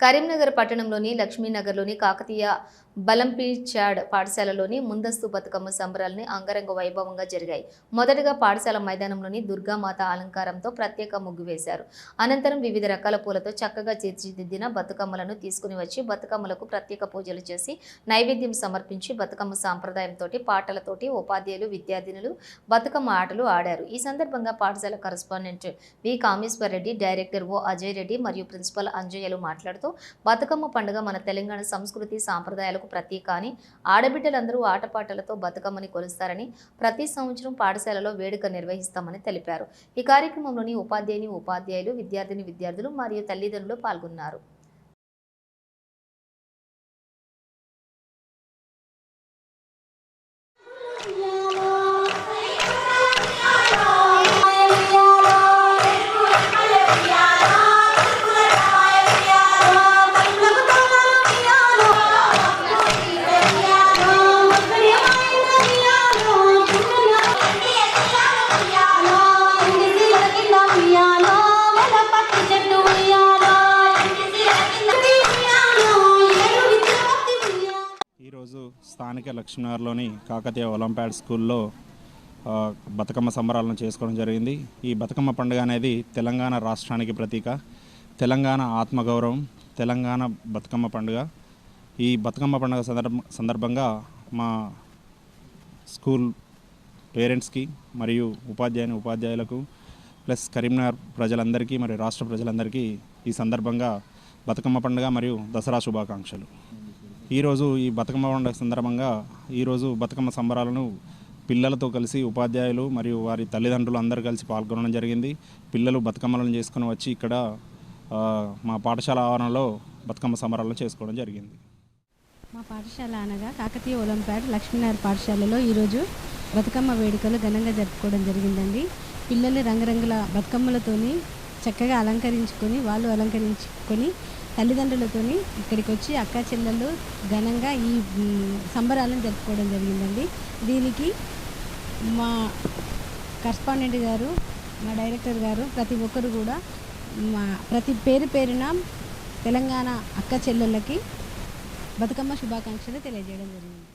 కరీంనగర్ పట్టణంలోని లక్ష్మీనగర్లోని కాకతీయ బలంపీచాడ్ పాఠశాలలోని ముందస్తు బతుకమ్మ సంబరాలని అంగరంగ వైభవంగా జరిగాయి. మొదటగా పాఠశాల మైదానంలోని దుర్గామాత అలంకారంతో ప్రత్యేక ముగ్గు వేశారు. అనంతరం వివిధ రకాల పూలతో చక్కగా తీర్చిదిద్దిన బతుకమ్మలను తీసుకుని వచ్చి బతుకమ్మలకు ప్రత్యేక పూజలు చేసి నైవేద్యం సమర్పించి బతుకమ్మ సాంప్రదాయంతో పాటలతోటి ఉపాధ్యాయులు విద్యార్థినులు బతుకమ్మ ఆటలు ఆడారు. ఈ సందర్భంగా పాఠశాల correspondent V. Kameshwar Reddy director O. Ajay Reddy మరియు ప్రిన్సిపల్ అంజయ్యలు మాట్లాడుతూ బతుకమ్మ పండుగ మన తెలంగాణ సంస్కృతి సాంప్రదాయాలు సాంప్రదాయాలకు ప్రతీక అని ఆడబిడ్డలందరూ ఆటపాటలతో బతుకమ్మని కొలుస్తారని ప్రతి సంవత్సరం పాఠశాలలో వేడుక నిర్వహిస్తామని తెలిపారు. ఈ కార్యక్రమంలోని ఉపాధ్యాయుని ఉపాధ్యాయులు విద్యార్థిని విద్యార్థులు మరియు తల్లిదండ్రులు పాల్గొన్నారు. స్థానిక లక్ష్మీనగర్లోని కాకతీయ ఒలంపాడ్ స్కూల్లో బతుకమ్మ సంబరాలను చేసుకోవడం జరిగింది. ఈ బతుకమ్మ పండుగ అనేది తెలంగాణ రాష్ట్రానికి ప్రతీక. తెలంగాణ ఆత్మగౌరవం తెలంగాణ బతుకమ్మ పండుగ. ఈ బతుకమ్మ పండుగ సందర్భ సందర్భంగా మా స్కూల్ పేరెంట్స్కి మరియు ఉపాధ్యాయుని ఉపాధ్యాయులకు ప్లస్ కరీంనగర్ ప్రజలందరికీ మరియు రాష్ట్ర ప్రజలందరికీ ఈ సందర్భంగా బతుకమ్మ పండుగ మరియు దసరా శుభాకాంక్షలు. ఈరోజు ఈ బతుకమ్మ పండుగ సందర్భంగా ఈరోజు బతుకమ్మ సంబరాలను పిల్లలతో కలిసి ఉపాధ్యాయులు మరియు వారి తల్లిదండ్రులు అందరూ కలిసి పాల్గొనడం జరిగింది. పిల్లలు బతుకమ్మలను చేసుకుని వచ్చి ఇక్కడ మా పాఠశాల ఆవరణలో బతుకమ్మ సంబరాలను చేసుకోవడం జరిగింది. మా పాఠశాల అనగా కాకతీయ ఒలింపియాడ్ లక్ష్మీనారాయణ పాఠశాలలో ఈరోజు బతుకమ్మ వేడుకలు ఘనంగా జరుపుకోవడం జరిగిందండి. పిల్లలు రంగురంగుల బతుకమ్మలతోని చక్కగా అలంకరించుకొని వాళ్ళు అలంకరించుకొని తల్లిదండ్రులతోని ఇక్కడికి వచ్చి అక్క చెల్లెళ్ళు ఘనంగా ఈ సంబరాలను జరుపుకోవడం జరిగిందండి. దీనికి మా కరస్పాండెంట్ గారు మా డైరెక్టర్ గారు ప్రతి ఒక్కరు కూడా మా ప్రతి పేరు పేరున తెలంగాణ అక్క చెల్లెళ్ళకి బతుకమ్మ శుభాకాంక్షలు తెలియజేయడం జరిగింది.